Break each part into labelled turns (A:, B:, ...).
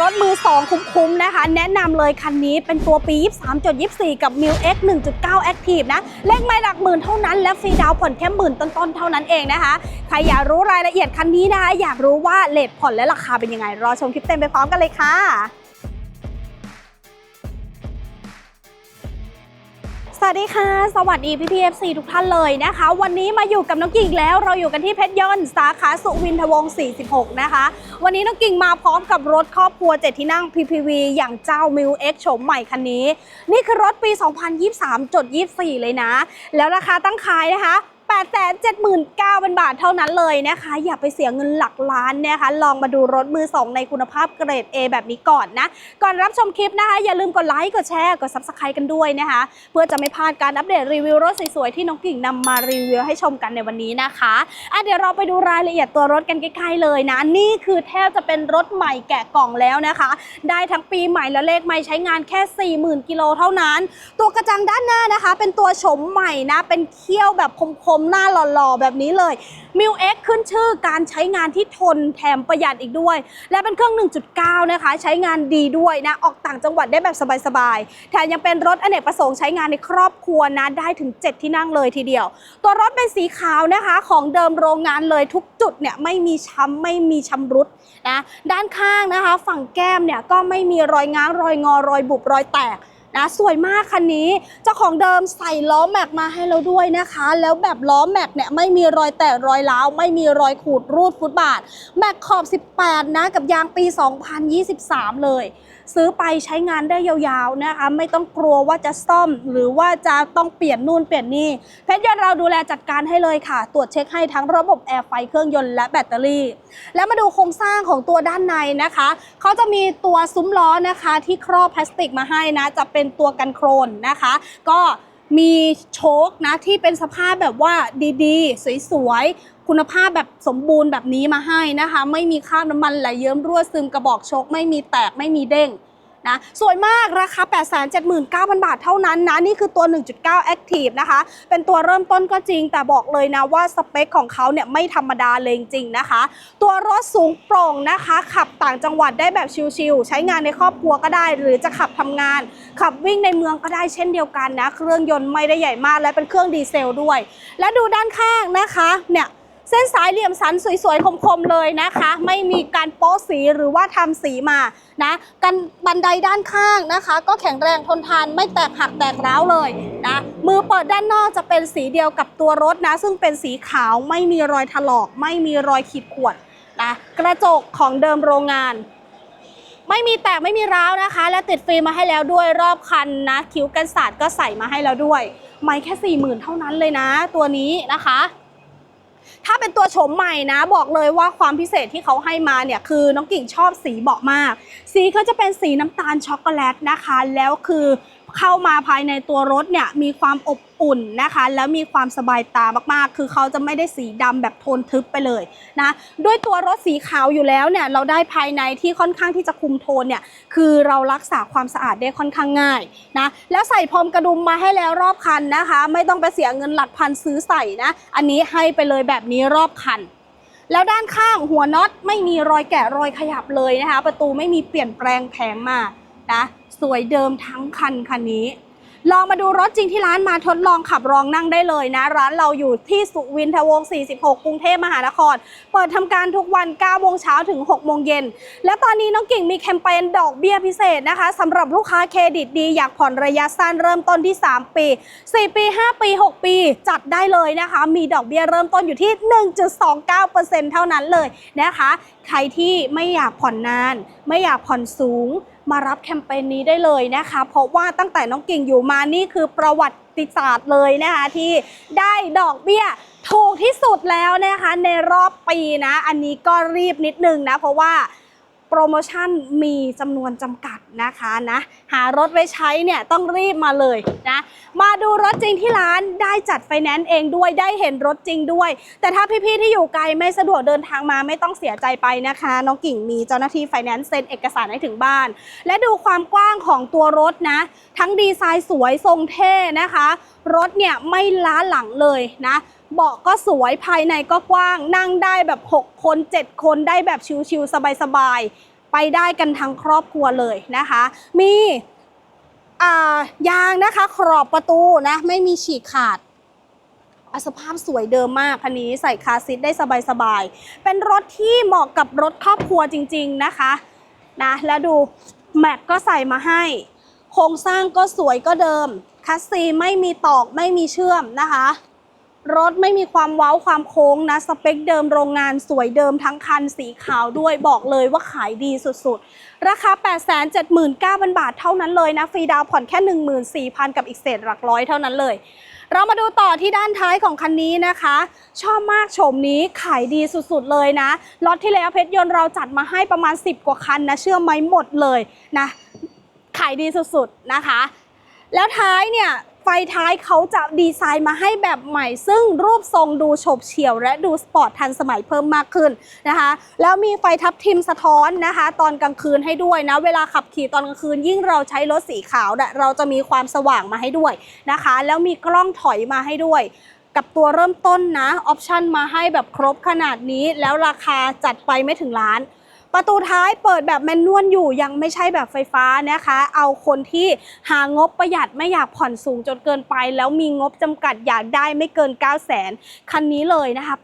A: รถมือ 2 คุ้มๆนะคะ แนะนำเลยคันนี้เป็นตัวปี 23.24 กับ m i l X 1.9 Active นะเลขไม่หลักหมื่นเท่านั้นและฟรีดาวน์ผ่อนแค่หมื่นต้นๆ เท่านั้นเองนะคะ ใครอยากรู้รายละเอียดคันนี้นะคะ อยากรู้ว่าเลทผ่อนและราคาเป็นยังไง รอชมคลิปเต็มไปพร้อมกันเลยค่ะ วัสดีค่ะ สวัสดีพี่พีเอฟซีทุกท่านเลยนะคะ วันนี้มาอยู่กับน้องกิ่งแล้วเราอยู่กันที่เพชรยนต์สาขาสุวินทวงศ์46 นะคะ วันนี้น้องกิ่งมาพร้อมกับรถครอบครัว 7 ที่นั่ง PPV อย่างเจ้ามิลเอ็กโฉมใหม่คันนี้ นี่คือรถปี 2023.24 เลยนะ แล้วราคาตั้งขายนะคะ 879,000 บาทเท่านั้นเลยนะคะ อย่าไปเสียเงินหลักล้านนะคะ ลองมาดูรถมือ 2 ในคุณภาพเกรด A แบบนี้ก่อนนะ ก่อนรับชมคลิปนะคะ อย่าลืมกดไลค์ กดแชร์ กด Subscribe กันด้วยนะคะ เพื่อจะไม่พลาดการอัปเดตรีวิวรถสวยๆ ที่น้องกิ่งนำมารีวิวให้ชมกันในวันนี้นะคะอะเดี๋ยวเราไปดูรายละเอียดตัวรถกันใกล้ๆเลยนะ นี่คือแทบจะเป็นรถใหม่แกะกล่องแล้วนะคะ ได้ทั้งปีใหม่และเลขใหม่ใช้งานแค่ 40,000กิโลเท่านั้น ตัวกระจังด้านหน้านะคะ เป็นตัวโฉมใหม่นะ เป็นเขี้ยวแบบคมๆหน้าหล่อๆ แบบนี้เลย m i l X ขึ้นชื่อการใช้งานที่ทนแถมประหยัดอีกด้วย และเป็นเครื่อง 1.9 นะคะ ใช้งานดีด้วยนะ ออกต่างจังหวัดได้แบบสบายๆ แถมยังเป็นรถอเนกประสงค์ใช้งานในครอบครัวนะ ได้ถึง 7 ที่นั่งเลยทีเดียว ตัวรถเป็นสีขาวนะคะ ของเดิมโรงงานเลยทุกจุดเนี่ยไม่มีช้ำไม่มีชำรุดนะ ด้านข้างนะคะ ฝั่งแก้มเนี่ยก็ไม่มีรอยง้างรอยงอรอยบุบรอยแตก นะสวยมากคันนี้เจ้าของเดิมใส่ล้อแม็กมาให้เราด้วยนะคะ แล้วแบบล้อแม็กเนี่ยไม่มีรอยแตกรอยร้าวไม่มีรอยขูดรูดฟุตบาทแม็กขอบ 18 นะกับยางปี 2023 เลย ซื้อไปใช้งานได้ยาวๆนะคะไม่ต้องกลัวว่าจะซ่อม หรือว่าจะต้องเปลี่ยนนู่นเปลี่ยนนี่เพชรยนต์เราดูแลจัดการให้เลยค่ะ ตรวจเช็คให้ทั้งระบบแอร์ไฟเครื่องยนต์และแบตเตอรี่ แล้วมาดูโครงสร้างของตัวด้านในนะคะเขาจะมีตัวซุ้มล้อนะคะที่ครอบพลาสติกมาให้นะจะเป็นตัวกันโครนนะคะ ก็มีโชคนะที่เป็นสภาพแบบว่าดีๆ สวยๆ คุณภาพแบบสมบูรณ์แบบนี้มาให้นะคะ ไม่มีคราบน้ำมันไหลเยิ้มรั่วซึมกระบอกชคไม่มีแตกไม่มีเด้งนะสวยมากราคา 879,000 บาทเท่านั้นนะ นี่คือตัว 1.9 Active นะคะ เป็นตัวเริ่มต้นก็จริง แต่บอกเลยนะว่าสเปคของเขาเนี่ยไม่ธรรมดาเลยจริงนะคะ ตัวรถสูงโปร่งนะคะ ขับต่างจังหวัดได้แบบชิลๆ ใช้งานในครอบครัวก็ได้ หรือจะขับทำงาน ขับวิ่งในเมืองก็ได้เช่นเดียวกันนะ เครื่องยนต์ไม่ได้ใหญ่มากและเป็นเครื่องดีเซลด้วย และดูด้านข้างนะคะเนี่ย เส้นสายเหลี่ยมสันสวยๆ คมๆ เลยนะคะ ไม่มีการโป๊สีหรือว่าทำสีมานะกันบันไดด้านข้างนะคะ ก็แข็งแรงทนทานไม่แตกหักแตกร้าวเลยนะมือเปิดด้านนอกจะเป็นสีเดียวกับตัวรถนะ ซึ่งเป็นสีขาวไม่มีรอยถลอก ไม่มีรอยขีดข่วนนะกระจกของเดิมโรงงาน ไม่มีแตกไม่มีร้าวนะคะ และติดฟิล์มมาให้แล้วด้วยรอบคันนะคิ้วกันศาสตร์ก็ใส่มาให้แล้วด้วย ไม่แค่ 4 0,000 เท่านั้นเลยนะ ตัวนี้นะคะ ถ้าเป็นตัวโฉมใหม่นะบอกเลยว่าความพิเศษที่เขาให้มาเนี่ยคือน้องกิ่งชอบสีเบาะมาก สีเขาจะเป็นสีน้ำตาลช็อกโกแลตนะคะ แล้วคือเข้ามาภายในตัวรถเนี่ยมีความอบอุ่นนะคะ แล้วมีความสบายตามากๆ คือเขาจะไม่ได้สีดำแบบโทนทึบไปเลยนะด้วยตัวรถสีขาวอยู่แล้วเนี่ยเราได้ภายในที่ค่อนข้างที่จะคุมโทนเนี่ยคือเรารักษาความสะอาดได้ค่อนข้างง่ายนะแล้วใส่พรมกระดุมมาให้แล้วรอบคันนะคะ ไม่ต้องไปเสียเงินหลักพันซื้อใส่นะ อันนี้ให้ไปเลยแบบนี้รอบคันแล้วด้านข้างหัวน็อตไม่มีรอยแกะรอยขยับเลยนะคะ ประตูไม่มีเปลี่ยนแปลงแผงมานะ สวยเดิมทั้งคันคันนี้ ลองมาดูรถจริงที่ร้านมาทดลองขับลองนั่งได้เลยนะ ร้านเราอยู่ที่สุวินทวงศ์46 กรุงเทพมหานคร เปิดทำการทุกวัน 9 โมงเช้าถึง 6 โมงเย็น และตอนนี้น้องกิ่งมีแคมเปญดอกเบี้ยพิเศษนะคะสำหรับลูกค้าเครดิตดี อยากผ่อนระยะสั้นเริ่มต้นที่ 3 ปี 4 ปี 5 ปี 6 ปี จัดได้เลยนะคะ มีดอกเบี้ยเริ่มต้นอยู่ที่ 1.29%เท่านั้นเลยนะคะ ใครที่ไม่อยากผ่อนนาน ไม่อยากผ่อนสูง มารับแคมเปญนี้ได้เลยนะคะ เพราะว่าตั้งแต่น้องกิ่งอยู่มานี่คือประวัติศาสตร์เลยนะคะที่ได้ดอกเบี้ยถูกที่สุดแล้วนะคะในรอบปีนะ อันนี้ก็รีบนิดนึงนะ เพราะว่า โปรโมชั่นมีจำนวนจำกัดนะคะนะหารถไว้ใช้เนี่ยต้องรีบมาเลยนะมาดูรถจริงที่ร้านได้จัดไฟแนนซ์เองด้วยได้เห็นรถจริงด้วย แต่ถ้าพี่ๆที่อยู่ไกลไม่สะดวกเดินทางมาไม่ต้องเสียใจไปนะคะ น้องกิ่งมีเจ้าหน้าที่ไฟแนนซ์เซ็นเอกสารให้ถึงบ้าน และดูความกว้างของตัวรถนะ ทั้งดีไซน์สวยทรงเท่นะคะ รถเนี่ยไม่ล้าหลังเลยนะ เบาะก็สวยภายในก็กว้าง นั่งได้แบบ 6 คน 7 คนได้แบบชิวๆสบายๆ ไปได้กันทั้งครอบครัวเลยนะคะ มีายางนะคะขอบประตูนะไม่มีฉีกขาดอสภาพสวยเดิมมากคันนี้ใส่คาซีทได้สบายๆ เป็นรถที่เหมาะกับรถครอบครัวจริง ๆนะคะนะแล้วดูแม็กก็ใส่มาให้ โครงสร้างก็สวยก็เดิมคัสซีไม่มีตอกไม่มีเชื่อมนะคะ รถไม่มีความเว้าความโค้งนะ สเปคเดิมโรงงานสวยเดิมทั้งคันสีขาวด้วยบอกเลยว่าขายดีสุดๆ ราคา 879,000 บาทเท่านั้นเลยนะ ฟรีดาวผ่อนแค่ 14,000 กับอีกเศษหลักร้อยเท่านั้นเลย เรามาดูต่อที่ด้านท้ายของคันนี้นะคะ ชอบมากโฉมนี้ขายดีสุดๆเลยนะล็อตที่แล้วเพชรยนต์เราจัดมาให้ประมาณ 10 กว่าคันนะเชื่อไหมหมดเลยนะขายดีสุดๆนะคะ แล้วท้ายเนี่ย ไฟท้ายเขาจะดีไซน์มาให้แบบใหม่ ซึ่งรูปทรงดูโฉบเฉี่ยว และดูสปอร์ตทันสมัยเพิ่มมากขึ้นนะคะ แล้วมีไฟทับทิมสะท้อนนะคะ ตอนกลางคืนให้ด้วยนะ เวลาขับขี่ตอนกลางคืนยิ่งเราใช้รถสีขาวเนี่ยเราจะมีความสว่างมาให้ด้วยนะคะ แล้วมีกล้องถอยมาให้ด้วยกับตัวเริ่มต้นนะ ออปชันมาให้แบบครบขนาดนี้ แล้วราคาจัดไปไม่ถึงล้าน ประตูท้ายเปิดแบบแมนนวลอยู่ยังไม่ใช่แบบไฟฟ้านะคะ เอาคนที่หางบประหยัดไม่อยากผ่อนสูงจนเกินไป แล้วมีงบจำกัดอยากได้ไม่เกิน 9 0 0 0 0 0คันนี้เลยนะคะ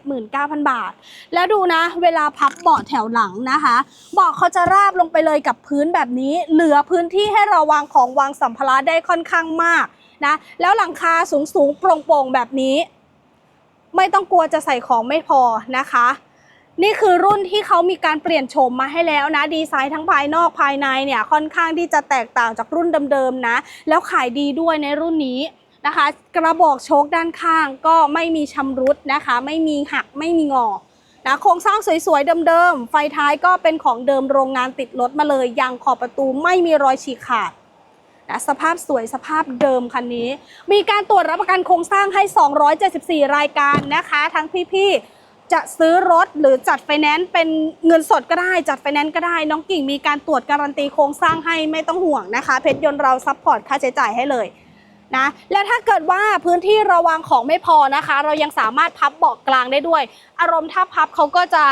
A: 879,000 บาท แล้วดูนะ เวลาพับเบาะแถวหลังนะคะเบาะเขาจะราบลงไปเลยกับพื้นแบบนี้ เหลือพื้นที่ให้เราวางของวางสัมภาระได้ค่อนข้างมากนะแล้วหลังคาสูงๆโปร่งๆแบบนี้ ไม่ต้องกลัวจะใส่ของไม่พอนะคะ นี่คือรุ่นที่เขามีการเปลี่ยนโฉมมาให้แล้วนะ ดีไซน์ทั้งภายนอกภายในเนี่ยค่อนข้างที่จะแตกต่างจากรุ่นเดิมๆนะ แล้วขายดีด้วยในรุ่นนี้นะคะ กระบอกโชคด้านข้างก็ไม่มีชำรุดนะคะ ไม่มีหักไม่มีงอนะโครงสร้างสวยๆเดิมๆ ไฟท้ายก็เป็นของเดิมโรงงานติดรถมาเลยยางขอบประตูไม่มีรอยฉีกขาดนะสภาพสวยสภาพเดิมคันนี้ มีการตรวจรับประกันโครงสร้างให้ 274 รายการนะคะ ทั้งพี่ๆ จะซื้อรถหรือจัดไฟแนนซ์เป็นเงินสดก็ได้ จัดไฟแนนซ์ก็ได้ น้องกิ่งมีการตรวจการันตีโครงสร้างให้ไม่ต้องห่วงนะคะ เพชรยนต์เราซัพพอร์ตค่าใช้จ่ายให้เลยนะและถ้าเกิดว่าพื้นที่ระวางของไม่พอนะคะ เรายังสามารถพับเบาะกลางได้ด้วย อารมณ์ถ้าพับเขาก็จะ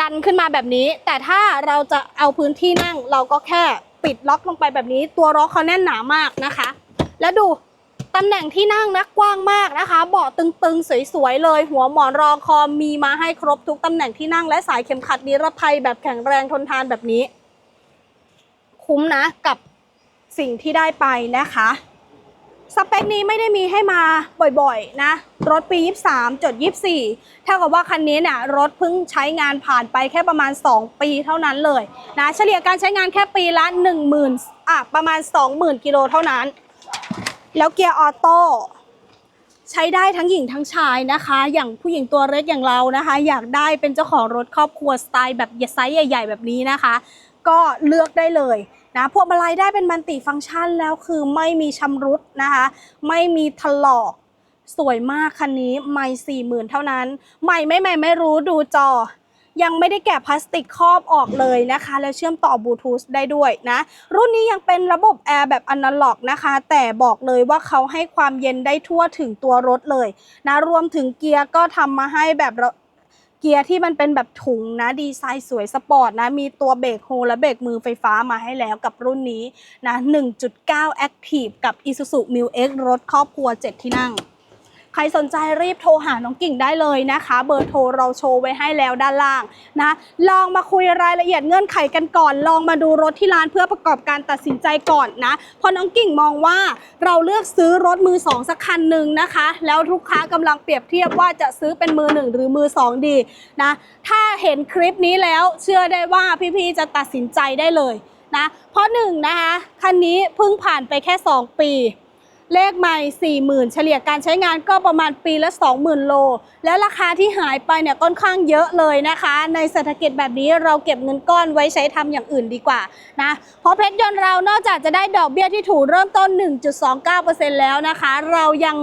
A: ดันขึ้นมาแบบนี้ แต่ถ้าเราจะเอาพื้นที่นั่งเราก็แค่ปิดล็อกลงไปแบบนี้ ตัวล็อกเขาแน่นหนามากนะคะ แล้วดู ตำแหน่งที่นั่งนะกว้างมากนะคะ เบาะตึงๆ สวยๆเลย หัวหมอนรองคอมีมาให้ครบทุกตำแหน่งที่นั่งและสายเข็มขัดนิรภัยแบบแข็งแรงทนทานแบบนี้ คุ้มนะกับสิ่งที่ได้ไปนะคะสเปคนี้ไม่ได้มีให้มาบ่อยๆ นะ รถปี 23จด24 เท่ากับว่าคันนี้เนี่ยรถเพิ่งใช้งานผ่านไปแค่ประมาณ 2 ปีเท่านั้นเลยนะ เฉลี่ยการใช้งานแค่ปีละ 10,000อะประมาณ 20,000 กิโลเท่านั้น แล้วเกียร์ออโต้ใช้ได้ทั้งหญิงทั้งชายนะคะ อย่างผู้หญิงตัวเล็กอย่างเรานะคะ อยากได้เป็นเจ้าของรถครอบครัวสไตล์แบบไซส์ใหญ่ ๆ แบบนี้นะคะ ก็เลือกได้เลยนะพวงมาลัยได้เป็นมัลติฟังก์ชันแล้วคือไม่มีชำรุดนะคะ ไม่มีถลอกสวยมากคันนี้ไม่สี่หมื่นเท่านั้น ใหม่ไม่ใหม่ไม่รู้ดูจอ ยังไม่ได้แกะพลาสติกครอบออกเลยนะคะ แล้วเชื่อมต่อบลูทูธได้ด้วยนะ รุ่นนี้ยังเป็นระบบแอร์แบบอนาล็อกนะคะ แต่บอกเลยว่าเขาให้ความเย็นได้ทั่วถึงตัวรถเลยนะรวมถึงเกียร์ก็ทำมาให้แบบเกียร์ที่มันเป็นแบบถุงนะดีไซน์สวยสปอร์ตนะ มีตัวเบรกโฮและเบรกมือไฟฟ้ามาให้แล้วกับรุ่นนี้นะ 1.9 Active กับ Isuzu Mu X รถครอบครัว 7 ที่นั่ง ใครสนใจรีบโทรหาน้องกิ่งได้เลยนะคะ เบอร์โทรเราโชว์ไว้ให้แล้วด้านล่างนะ ลองมาคุยรายละเอียดเงื่อนไขกันก่อน ลองมาดูรถที่ร้านเพื่อประกอบการตัดสินใจก่อนนะเพราะน้องกิ่งมองว่าเราเลือกซื้อรถมือสองสักคันหนึ่งนะคะ แล้วลูกค้ากำลังเปรียบเทียบว่าจะซื้อเป็นมือหนึ่งหรือมือสองดีนะ ถ้าเห็นคลิปนี้แล้วเชื่อได้ว่าพี่ๆจะตัดสินใจได้เลยนะ เพราะหนึ่งนะคะคันนี้เพิ่งผ่านไปแค่ 2 ปี เลขใหม่ 40,000 เฉลี่ยการใช้งานก็ประมาณปีละ 20,000 โล และราคาที่หายไปเนี่ยค่อนข้างเยอะเลยนะคะ ในเศรษฐกิจแบบนี้เราเก็บเงินก้อนไว้ใช้ทำอย่างอื่นดีกว่านะเพราะเพชรยนต์เรานอกจากจะได้ดอกเบี้ยที่ถูกเริ่มต้น 1.29%แล้วนะคะ เรายัง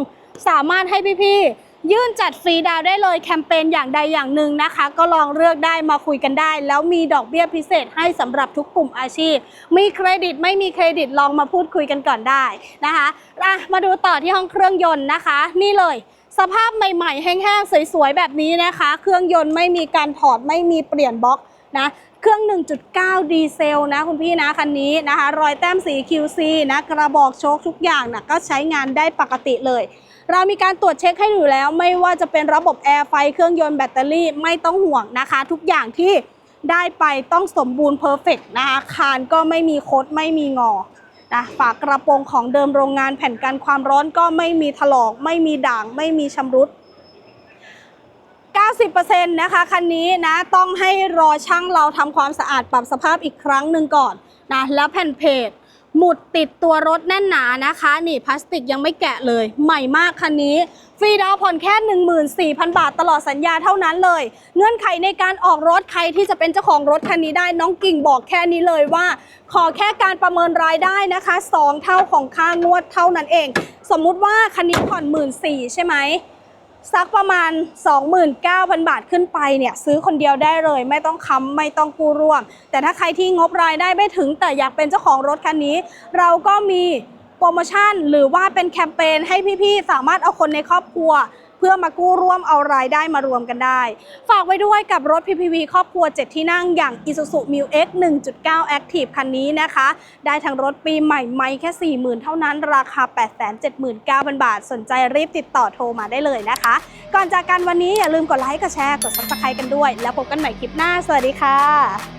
A: สามารถให้พี่ๆ ยื่นจัดฟรีดาวได้เลยแคมเปญอย่างใดอย่างหนึ่งนะคะ ก็ลองเลือกได้มาคุยกันได้ แล้วมีดอกเบี้ยพิเศษให้สำหรับทุกกลุ่มอาชีพ มีเครดิตไม่มีเครดิตลองมาพูดคุยกันก่อนได้นะคะะมาดูต่อที่ห้องเครื่องยนต์นะคะ นี่เลยสภาพใหม่ๆ แห้งๆ สวยๆ แบบนี้นะคะ เครื่องยนต์ไม่มีการถอดไม่มีเปลี่ยนบล็อกนะเครื่อง 1.9 ดีเซลนะคุณพี่นะคันนี้นะคะ รอยแต้มสี QC นะกระบอกโชคทุกอย่างนะก็ใช้งานได้ปกติเลย เรามีการตรวจเช็คให้อยู่แล้ว ไม่ว่าจะเป็นระบบแอร์ไฟเครื่องยนต์แบตเตอรี่ไม่ต้องห่วงนะคะ ทุกอย่างที่ได้ไปต้องสมบูรณ์เพอร์เฟกนะคะคานก็ไม่มีคดไม่มีงอนะฝากระโปรงของเดิมโรงงานแผ่นกันความร้อนก็ไม่มีถลอก ไม่มีด่าง ไม่มีชำรุด 90%นะคะคันนี้นะต้องให้รอช่างเราทำความสะอาดปรับสภาพอีกครั้งหนึ่งก่อนนะแล้วแผ่นเพจ หมุดติดตัวรถแน่นหนานะคะ นี่พลาสติกยังไม่แกะเลย ใหม่มากคันนี้ ฟรีดาวผ่อนแค่ 14,000 บาทตลอดสัญญาเท่านั้นเลย เงื่อนไขในการออกรถใครที่จะเป็นเจ้าของรถคันนี้ได้น้องกิ่งบอกแค่นี้เลยว่า ขอแค่การประเมินรายได้นะคะ 2 เท่าของค่างวดเท่านั้นเอง สมมุติว่าคันนี้ผ่อน 1 4ื่นใช่ไหม สักประมาณ 29,000 บาทขึ้นไปเนี่ยซื้อคนเดียวได้เลย ไม่ต้องค้ำไม่ต้องกู้ร่วม แต่ถ้าใครที่งบรายได้ไม่ถึง แต่อยากเป็นเจ้าของรถคันนี้ เราก็มีโปรโมชั่นหรือว่าเป็นแคมเปญให้พี่ๆ สามารถเอาคนในครอบครัว เพื่อมากู้ร่วมเอารายได้มารวมกันได้ ฝากไว้ด้วยกับรถ PPV ครอบครัว 7 ที่นั่งอย่าง Isuzu m i x 1.9 Active คันนี้นะคะ ได้ทั้งรถปีใหม่ไม่แค่ 40,000 เท่านั้น ราคา 879,000 บาท สนใจรีบติดต่อโทรมาได้เลยนะคะ ก่อนจากกันวันนี้อย่าลืมกดไลค์กดแชร์กด subscribe กันด้วย แล้วพบกันใหม่คลิปหน้า สวัสดีค่ะ